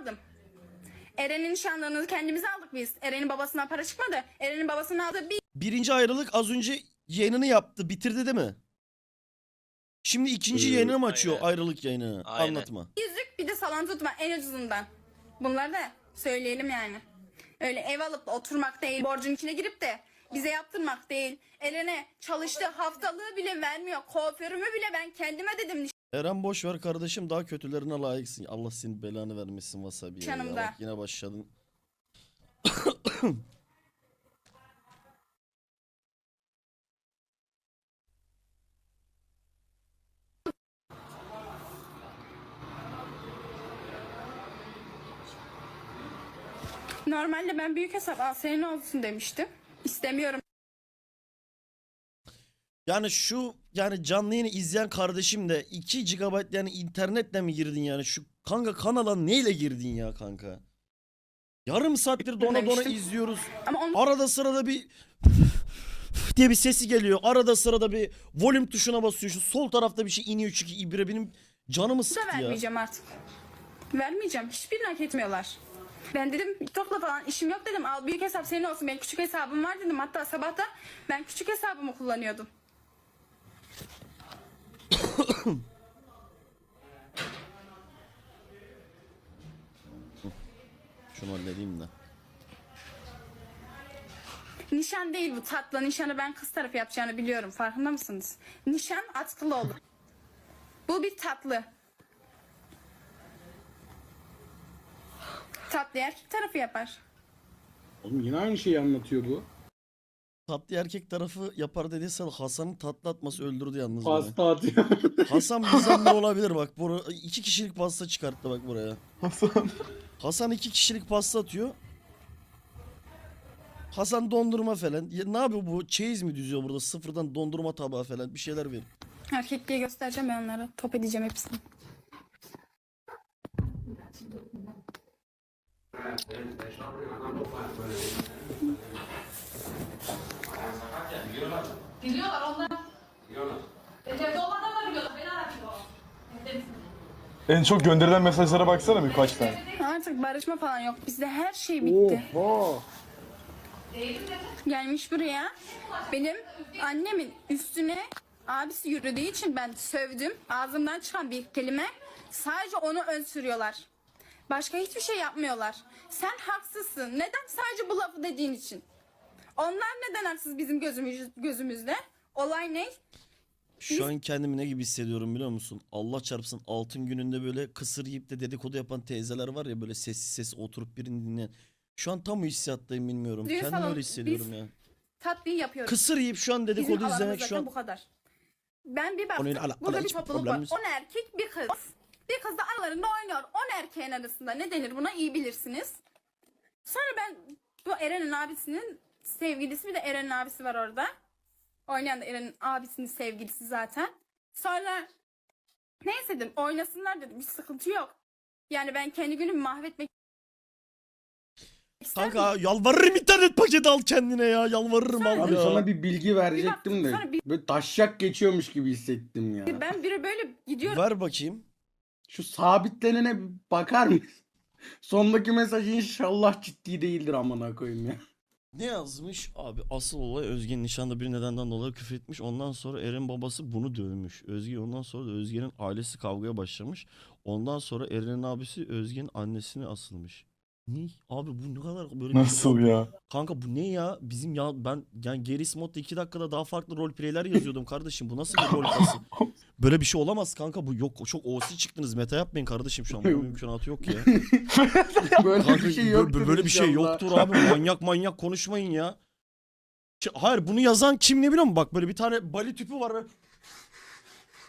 aldım. Eren'in nişanlığını kendimiz aldık biz. Eren'in babasından para çıkmadı. Eren'in babasının aldığı bir Birinci ayrılık az önce yayınını yaptı. Bitirdi değil mi? Şimdi ikinci Ee, yayını mı açıyor aynen. ayrılık yayını? Aynen. Anlatma. yüzük bir de salon tutma en ucuzundan. Bunları da söyleyelim yani. Öyle ev alıp da oturmak değil, borcun içine girip de bize yaptırmak değil. Eren'e çalıştığı haftalığı bile vermiyor. Kuaförümü bile ben kendime dedim Eren boş ver kardeşim daha kötülerine layıksın. Allah senin belanı vermesin wasabi. ya. Canım da. Bak yine başladın. Normalde ben büyük hesap al senin olsun demiştim. İstemiyorum Yani şu yani canlı yayını izleyen kardeşim de 2 GB yani internetle mi girdin yani? Şu kanka kanala neyle girdin ya kanka? Yarım saattir dona dona izliyoruz. ama Arada sırada bir diye bir sesi geliyor. Arada sırada bir volüm tuşuna basıyor. Şu sol tarafta bir şey iniyor çünkü ibre benim canımı sıktı ya. vermeyeceğim artık. Vermeyeceğim. Hiçbirini hak etmiyorlar. Ben dedim TikTok'la falan işim yok dedim. Al büyük hesap senin olsun. Benim küçük hesabım var dedim. Hatta sabah da ben küçük hesabımı kullanıyordum. Şunu halledeyim de. Nişan değil bu tatlı. Nişanı ben kız tarafı yapacağını biliyorum. Farkında mısınız? Nişan atkılı olur. Bu bir tatlı. Tatlı erkek tarafı yapar. Oğlum yine aynı şeyi anlatıyor bu. Tatlı erkek tarafı yapar dediysen Hasan'ın tatlı atması öldürdü yalnız beni. Pasta atıyor. Hasan bizden de olabilir bak. Bura, iki kişilik pasta çıkarttı bak buraya. Hasan. Hasan iki kişilik pasta atıyor. Hasan dondurma falan. Ya ne yapıyor bu? Çeyiz mi düzüyor burada? Sıfırdan dondurma tabağı falan bir şeyler ver. Erkekliğe göstereceğim ben onlara. Top edeceğim hepsini. Biliyorlar onlar. Biliyorlar. Evde olmadan da biliyorlar. Beni aratıyor. Evde misin? En çok gönderilen mesajlara baksana birkaç tane. Artık barışma falan yok. Bizde her şey bitti. Oha. Gelmiş buraya. Benim annemin üstüne abisi yürüdüğü için ben sövdüm. Ağzımdan çıkan bir kelime sadece onu ön sürüyorlar. Başka hiçbir şey yapmıyorlar. Sen haksızsın. Neden sadece bu lafı dediğin için? Onlar neden haksız bizim gözümüz, gözümüzde? Olay ne? Şu an kendimi ne gibi hissediyorum biliyor musun? Allah çarpsın altın gününde böyle kısır yiyip de dedikodu yapan teyzeler var ya böyle sessiz sessiz oturup birini dinleyen. Şu an tam o hissiyattayım bilmiyorum. Düğün Kendimi salonu- öyle hissediyorum biz- ya. Tatlıyı yapıyoruz. Kısır yiyip şu an Bizim dedikodu alanımız izlemek zaten şu an bu kadar. Ben bir baktım. Konuyla ala- burada bir hiç topluluk var. problemimiz- 10 erkek bir kız. Bir kız da aralarında oynuyor. 10 erkeğin arasında ne denir buna iyi bilirsiniz. Sonra ben bu Eren'in abisinin sevgilisi bir de Eren'in abisi var orada. Oynayan da Eren'in abisinin sevgilisi zaten. Sonra neyse dedim oynasınlar dedim. Hiç sıkıntı yok. Yani ben kendi günümü mahvetmek ister miyim? Kanka yalvarırım internet paketi al kendine ya. Yalvarırım al Abi ya. sana bir bilgi verecektim baktım, de. sonra bir- Böyle taşyak geçiyormuş gibi hissettim ya. Ben biri böyle gidiyorum. Ver bakayım. Şu sabitlenene bir bakar mısın? Sondaki mesaj inşallah ciddi değildir amına koyayım ya. Ne yazmış? Abi asıl olay Özge'nin nişanda bir nedenden dolayı küfür etmiş. Ondan sonra Eren babası bunu dövmüş. Özge ondan sonra da Özge'nin ailesi kavgaya başlamış. Ondan sonra Eren'in abisi Özge'nin annesine asılmış. Ne? Abi bu ne kadar böyle bir- Nasıl ya? Kanka bu ne ya? Bizim ya ben yani Geris modda 2 dakikada daha farklı roleplay'ler yazıyordum kardeşim. Bu nasıl bir rol pası? Böyle bir şey olamaz kanka. Bu yok çok OC çıktınız. Meta yapmayın kardeşim şu an. Bunun mümkünatı yok ya. Böyle Kanka bir şey bö- yoktur bö- böyle bir şey inşallah. yoktur abi. Manyak manyak konuşmayın ya. Hayır bunu yazan kim ne biliyor musun? Bak böyle bir tane bali tüpü var ve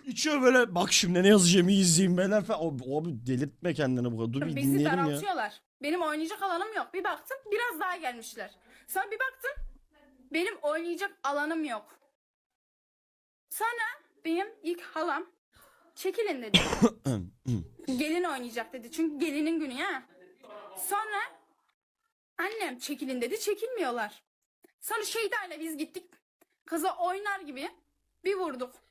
içiyor böyle bak şimdi ne yazacağımı izleyeyim ben falan. Abi, abi delirtme kendini bu kadar. Dur bir Bizi dinleyelim ya. daraltıyorlar. Benim oynayacak alanım yok. Bir baktım biraz daha gelmişler. Sonra bir baktım benim oynayacak alanım yok. Sonra benim ilk halam çekilin dedi. Gelin oynayacak dedi. Çünkü gelinin günü ya. Sonra annem çekilin dedi. Çekilmiyorlar. Sonra Şeyda'yla biz gittik. Kıza oynar gibi bir vurduk.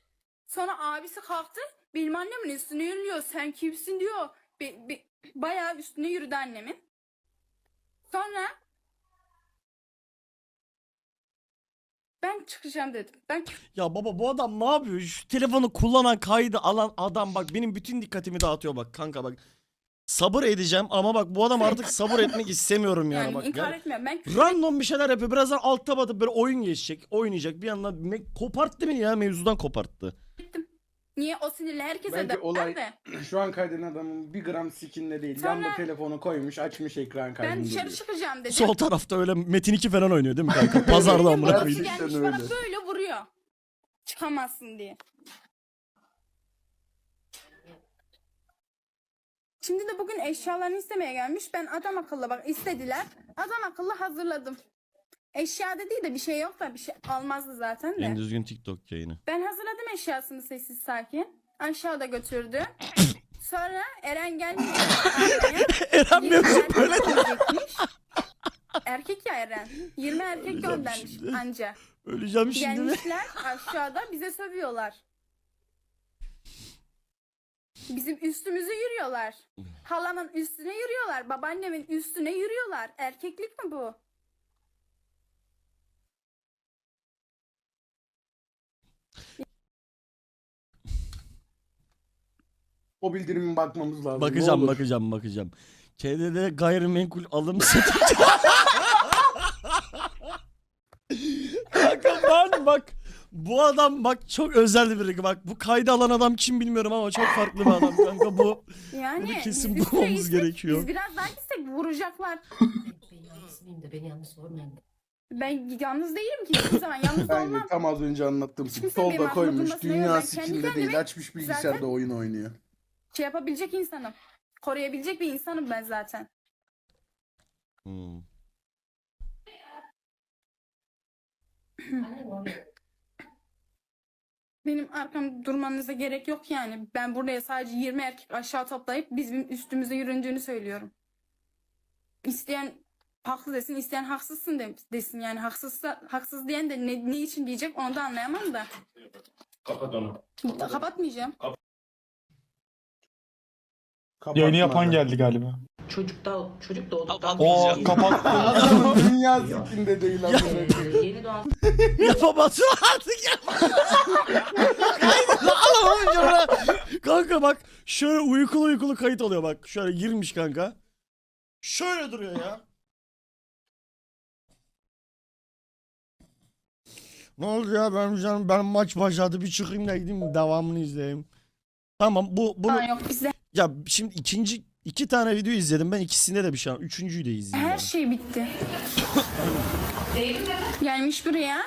Sonra abisi kalktı. Benim annemin üstüne yürüyor. Sen kimsin diyor. Be- be- Bayağı üstüne yürüdü annemin. Sonra ben çıkacağım dedim. Ben Ya baba bu adam ne yapıyor? Şu telefonu kullanan kaydı alan adam bak benim bütün dikkatimi dağıtıyor bak kanka bak. Sabır edeceğim ama bak bu adam artık sabır etmek istemiyorum yani, yani bak. inkar Ya. etmiyorum. Ben Random bir şeyler yapıyor. Birazdan altta batıp böyle oyun geçecek. Oynayacak. Bir yandan me- koparttı beni ya. Mevzudan koparttı. Niye o sinirle herkese Bence de olay- ben de. Şu an kaydeden adamın bir gram sikinde değil. Sonra- Yanda telefonu koymuş açmış ekran kaydını Ben dışarı duruyor. çıkacağım dedim. Sol tarafta öyle Metin 2 falan oynuyor değil mi kanka? Pazarda amına Babası koyayım. Gerçekten gelmiş bana öyle. böyle vuruyor. Çıkamazsın diye. Şimdi de bugün eşyalarını istemeye gelmiş. Ben adam akıllı bak istediler. Adam akıllı hazırladım. Eşya dediği de bir şey yok da bir şey almazdı zaten de. En düzgün TikTok yayını. Ben hazırladım eşyasını sessiz sakin. Aşağıda götürdü. Sonra Eren gelmiş. Eren erkek böyle. Erkek ya Eren. 20 erkek Öleceğim göndermiş şimdi. anca. Öleceğim şimdi. Gelmişler aşağıda bize sövüyorlar. Bizim üstümüzü yürüyorlar. Halamın üstüne yürüyorlar. Babaannemin üstüne yürüyorlar. Erkeklik mi bu? O bildirime bakmamız lazım. Ne Bakacağım olur. bakacağım bakacağım. KD'de gayrimenkul alım satım. Kanka ben bak bu adam bak çok özel biri. Bak bu kaydı alan adam kim bilmiyorum ama çok farklı bir adam kanka bu. Yani Bunu kesin biz bulmamız gitsek, gerekiyor. Biz biraz daha gitsek vuracaklar. Beni yalnız sormayın. Ben yalnız değilim ki. Hiçbir zaman yalnız da Bence olmam. tam az önce anlattığım Kimse gibi. benim Solda aklıma koymuş. durmasına. Dünya Ben kendi sikinde kendime değil. Açmış bilgisayarda zaten- oyun oynuyor. Şey yapabilecek insanım. Koruyabilecek bir insanım ben zaten. Hmm. Benim arkamda durmanıza gerek yok yani. Ben buraya sadece 20 erkek aşağı toplayıp bizim üstümüze yüründüğünü söylüyorum. İsteyen haklı desin, isteyen haksızsın de- desin yani. Haksızsa, haksız diyen de ne, ne için diyecek onu da anlayamam da. Kapat onu. Kapatmayacağım. Yayını yapan geldi galiba. çocuk da çocuk doğduktan Oo kapattı. Dünya sikinde değil. koyayım. yeni doğan Yapamazsın artık ya. Lan. Kanka bak şöyle uykulu uykulu kayıt oluyor bak. Şöyle girmiş kanka. Şöyle duruyor ya. Ne oldu ya ben canım ben maç başladı bir çıkayım da gideyim devamını izleyeyim. Tamam bu bunu Aa, yok bizde ya şimdi ikinci iki tane video izledim ben ikisinde de bir şey üçüncüyü de izleyeyim. her şey bitti. Gelmiş buraya.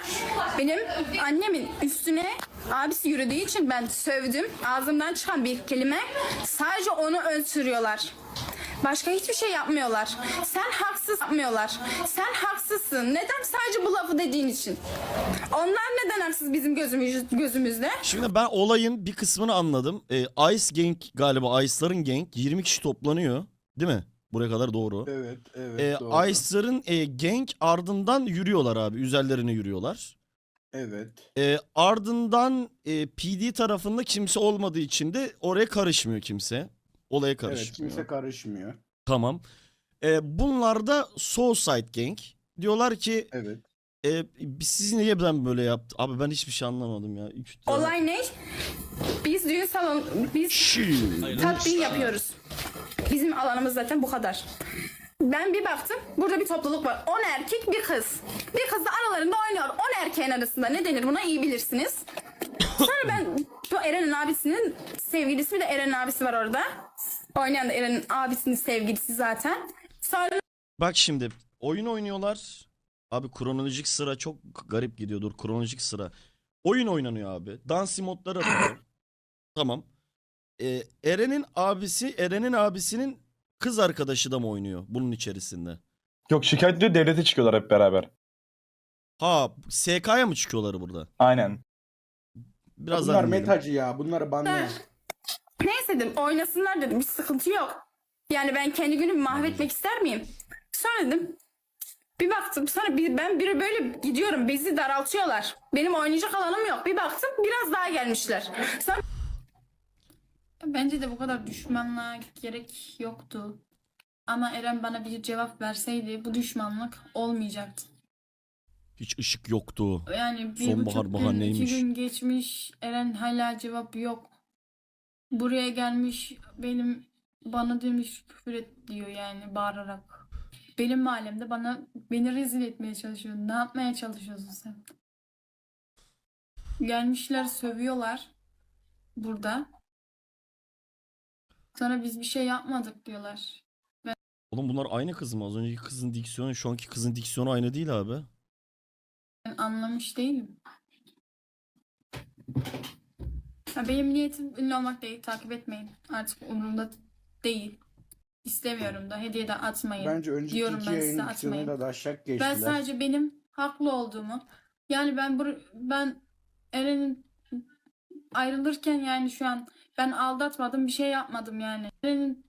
Benim annemin üstüne abisi yürüdüğü için ben sövdüm. Ağzımdan çıkan bir kelime sadece onu ön sürüyorlar. Başka hiçbir şey yapmıyorlar. Sen haksız yapmıyorlar. Sen haksızsın. Neden sadece bu lafı dediğin için? Onlar neden haksız bizim gözümüz, gözümüzde? Şimdi ben olayın bir kısmını anladım. Ee, Ice Gang galiba Ice'ların gang 20 kişi toplanıyor. Değil mi? Buraya kadar doğru. Evet, evet. Ee, doğru. Ice'ların e, gang ardından yürüyorlar abi. Üzerlerine yürüyorlar. Evet. Ee, ardından e, PD tarafında kimse olmadığı için de oraya karışmıyor kimse. Olaya Evet, karışmıyor. kimse karışmıyor. Tamam. Ee, bunlar da Soulside Gang. Diyorlar ki Evet. e, siz niye ben böyle yaptı? Abi ben hiçbir şey anlamadım ya. Üç Olay ne? Biz düğün salon, biz Şii. tatbiyi yapıyoruz. Bizim alanımız zaten bu kadar. Ben bir baktım burada bir topluluk var. 10 erkek bir kız. Bir kız da aralarında oynuyor. 10 erkeğin arasında ne denir buna iyi bilirsiniz. Sonra ben bu Eren'in abisinin sevgilisi bir de Eren'in abisi var orada. Oynayan da Eren'in abisinin sevgilisi zaten. Sonra Bak şimdi oyun oynuyorlar. Abi kronolojik sıra çok garip gidiyordur kronolojik sıra. Oyun oynanıyor abi. Dans modları atıyor. tamam. Ee, Eren'in abisi, Eren'in abisinin kız arkadaşı da mı oynuyor bunun içerisinde? Yok şikayet ediyor devlete çıkıyorlar hep beraber. Ha, SK'ya mı çıkıyorlar burada? Aynen. Biraz Bunlar dinleyelim. metacı ya. Bunları banlayın. Neyse dedim oynasınlar dedim bir sıkıntı yok. Yani ben kendi günümü mahvetmek ister miyim? Sonra dedim bir baktım sonra bir, ben biri böyle gidiyorum bizi daraltıyorlar. Benim oynayacak alanım yok. Bir baktım biraz daha gelmişler. Sonra Bence de bu kadar düşmanlığa gerek yoktu. Ama Eren bana bir cevap verseydi bu düşmanlık olmayacaktı. Hiç ışık yoktu. Yani bir Sonbahar buçuk gün, iki bahaneymiş. gün geçmiş. Eren hala cevap yok. Buraya gelmiş benim bana demiş küfür et diyor yani bağırarak. Benim mahallemde bana beni rezil etmeye çalışıyor. Ne yapmaya çalışıyorsun sen? Gelmişler sövüyorlar burada. Sonra biz bir şey yapmadık diyorlar. Oğlum bunlar aynı kız mı? Az önceki kızın diksiyonu şu anki kızın diksiyonu aynı değil abi. Ben anlamış değilim. Benim niyetim ünlü olmak değil. Takip etmeyin. Artık umurumda değil. İstemiyorum da. Hediye de atmayın. Bence önceki diyorum iki ben size atmayın. ikisini de daşak Ben geçtiler. sadece benim haklı olduğumu yani ben bur ben Eren'in ayrılırken yani şu an ben aldatmadım bir şey yapmadım yani. Eren'in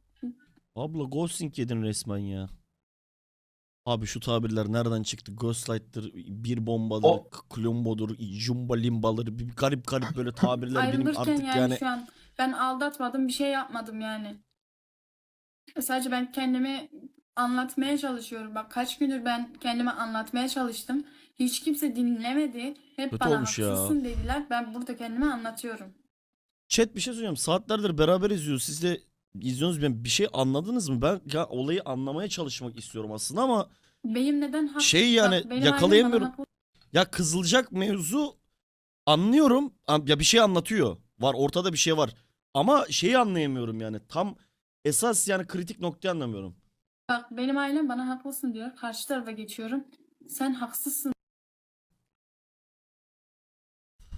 Abla ghosting yedin resmen ya. Abi şu tabirler nereden çıktı? Ghostlight'tır, bir bombadır, O- klombodur, jumba limbaları, bir garip garip böyle tabirler benim ayrılırken artık yani, yani şu an ben aldatmadım bir şey yapmadım yani. Sadece ben kendimi anlatmaya çalışıyorum. Bak kaç gündür ben kendime anlatmaya çalıştım. Hiç kimse dinlemedi. Hep Kötü bana olmuş ya. haksızsın dediler. Ben burada kendime anlatıyorum. Chat bir şey söyleyeceğim. Saatlerdir beraber izliyoruz. Siz de izliyorsunuz. Ben bir şey anladınız mı? Ben ya olayı anlamaya çalışmak istiyorum aslında ama Benim neden hak... Şey yani, benim ailem yakalayamıyorum. bana ya kızılacak mevzu anlıyorum. An- Ya bir şey anlatıyor. Var ortada bir şey var. Ama şeyi anlayamıyorum yani. Tam esas yani kritik noktayı anlamıyorum. Bak benim ailem bana haklısın diyor. Karşı tarafa geçiyorum. Sen haksızsın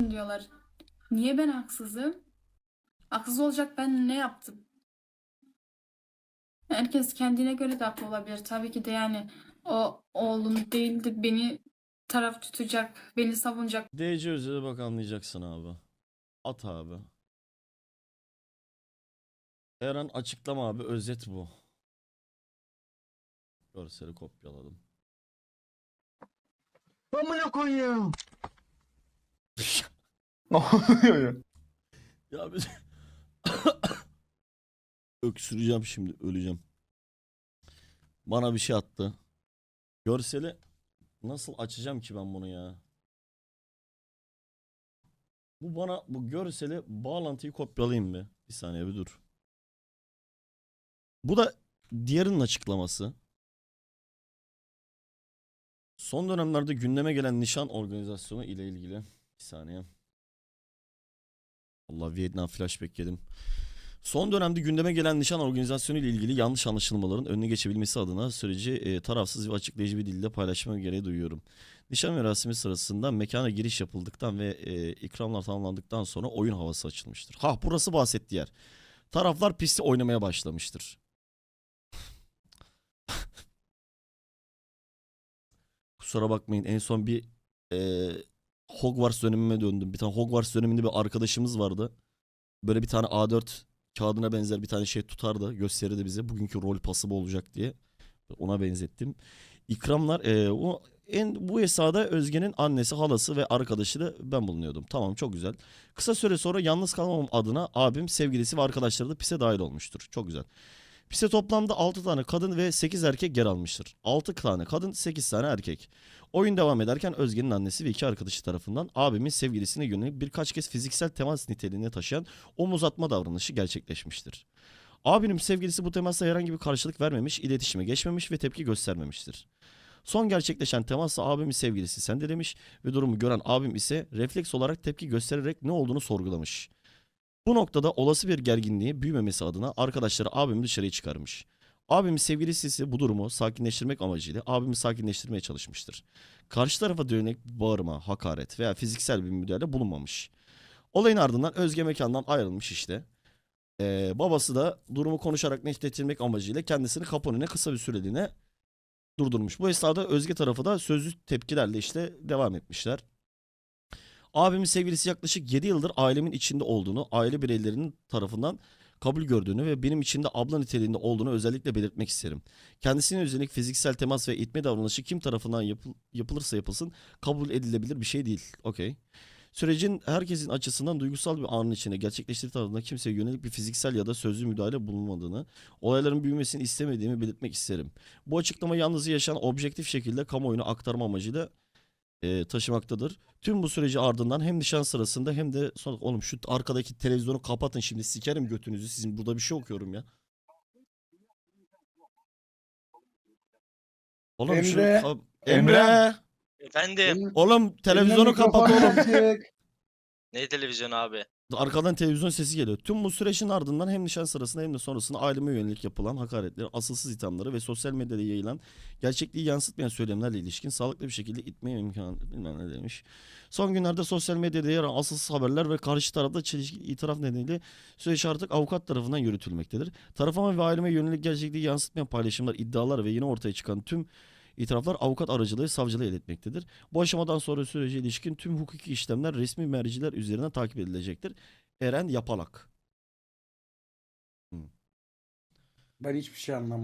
diyorlar. Niye ben haksızım? Haksız olacak ben ne yaptım? Herkes kendine göre de haklı olabilir. Tabii ki de yani o oğlum değildi beni taraf tutacak, beni savunacak. DC özele bak anlayacaksın abi. At abi. Her an açıklama abi. Özet bu. Görseli kopyaladım. Amına koyayım. Ne oluyor ya? Ya biz... Öksüreceğim şimdi. Öleceğim. Bana bir şey attı. Görseli nasıl açacağım ki ben bunu ya? Bu bana bu görseli bağlantıyı kopyalayayım bir. Bir saniye bir dur. Bu da diğerinin açıklaması. Son dönemlerde gündeme gelen nişan organizasyonu ile ilgili. Bir saniye. Allah Vietnam flashback yedim. Son dönemde gündeme gelen nişan organizasyonu ile ilgili yanlış anlaşılmaların önüne geçebilmesi adına süreci e, tarafsız ve açıklayıcı bir dilde paylaşma gereği duyuyorum. Nişan merasimi sırasında mekana giriş yapıldıktan ve e, ikramlar tamamlandıktan sonra oyun havası açılmıştır. Ha burası bahsettiği yer. Taraflar pisti oynamaya başlamıştır. Kusura bakmayın en son bir e, Hogwarts dönemime döndüm. Bir tane Hogwarts döneminde bir arkadaşımız vardı. Böyle bir tane A4 kağıdına benzer bir tane şey tutardı. Gösterirdi bize. Bugünkü rol pası bu olacak diye. Ona benzettim. İkramlar e, o en bu esnada Özge'nin annesi, halası ve arkadaşı da ben bulunuyordum. Tamam çok güzel. Kısa süre sonra yalnız kalmamam adına abim, sevgilisi ve arkadaşları da pise dahil olmuştur. Çok güzel. Pise toplamda 6 tane kadın ve 8 erkek yer almıştır. 6 tane kadın, 8 tane erkek. Oyun devam ederken Özge'nin annesi ve iki arkadaşı tarafından abimin sevgilisine yönelik birkaç kez fiziksel temas niteliğine taşıyan omuz atma davranışı gerçekleşmiştir. Abinin sevgilisi bu temasa herhangi bir karşılık vermemiş, iletişime geçmemiş ve tepki göstermemiştir. Son gerçekleşen temasla abimin sevgilisi sen de demiş ve durumu gören abim ise refleks olarak tepki göstererek ne olduğunu sorgulamış. Bu noktada olası bir gerginliği büyümemesi adına arkadaşları abimi dışarıya çıkarmış. Abimin sevgilisi ise bu durumu sakinleştirmek amacıyla abimi sakinleştirmeye çalışmıştır. Karşı tarafa dönük bağırma, hakaret veya fiziksel bir müdahale bulunmamış. Olayın ardından Özge mekandan ayrılmış işte. Ee, babası da durumu konuşarak netleştirmek amacıyla kendisini kapı önüne kısa bir süreliğine durdurmuş. Bu esnada Özge tarafı da sözlü tepkilerle işte devam etmişler. Abimin sevgilisi yaklaşık 7 yıldır ailemin içinde olduğunu, aile bireylerinin tarafından kabul gördüğünü ve benim için de abla niteliğinde olduğunu özellikle belirtmek isterim. Kendisine yönelik fiziksel temas ve itme davranışı kim tarafından yapıl- yapılırsa yapılsın kabul edilebilir bir şey değil. Okey. Sürecin herkesin açısından duygusal bir anın içine gerçekleştiği tarafından kimseye yönelik bir fiziksel ya da sözlü müdahale bulunmadığını, olayların büyümesini istemediğimi belirtmek isterim. Bu açıklama yalnız yaşayan objektif şekilde kamuoyuna aktarma amacıyla e, taşımaktadır. Tüm bu süreci ardından hem nişan sırasında hem de sonra oğlum şu arkadaki televizyonu kapatın şimdi sikerim götünüzü sizin burada bir şey okuyorum ya. Oğlum şu Emre. kap- Emre. Emre. Efendim. Oğlum televizyonu kapat oğlum. Ne televizyon abi? Arkadan televizyon sesi geliyor. Tüm bu sürecin ardından hem nişan sırasında hem de sonrasında aileme yönelik yapılan hakaretler, asılsız ithamları ve sosyal medyada yayılan gerçekliği yansıtmayan söylemlerle ilişkin sağlıklı bir şekilde itmeye imkanı bilmem ne demiş. Son günlerde sosyal medyada yer alan asılsız haberler ve karşı tarafta çelişkili itiraf nedeniyle süreç artık avukat tarafından yürütülmektedir. Tarafıma ve aileme yönelik gerçekliği yansıtmayan paylaşımlar, iddialar ve yeni ortaya çıkan tüm itiraflar avukat aracılığı savcılığa iletmektedir. Bu aşamadan sonra sürece ilişkin tüm hukuki işlemler resmi merciler üzerinden takip edilecektir. Eren Yapalak. Ben hiçbir şey anlamadım.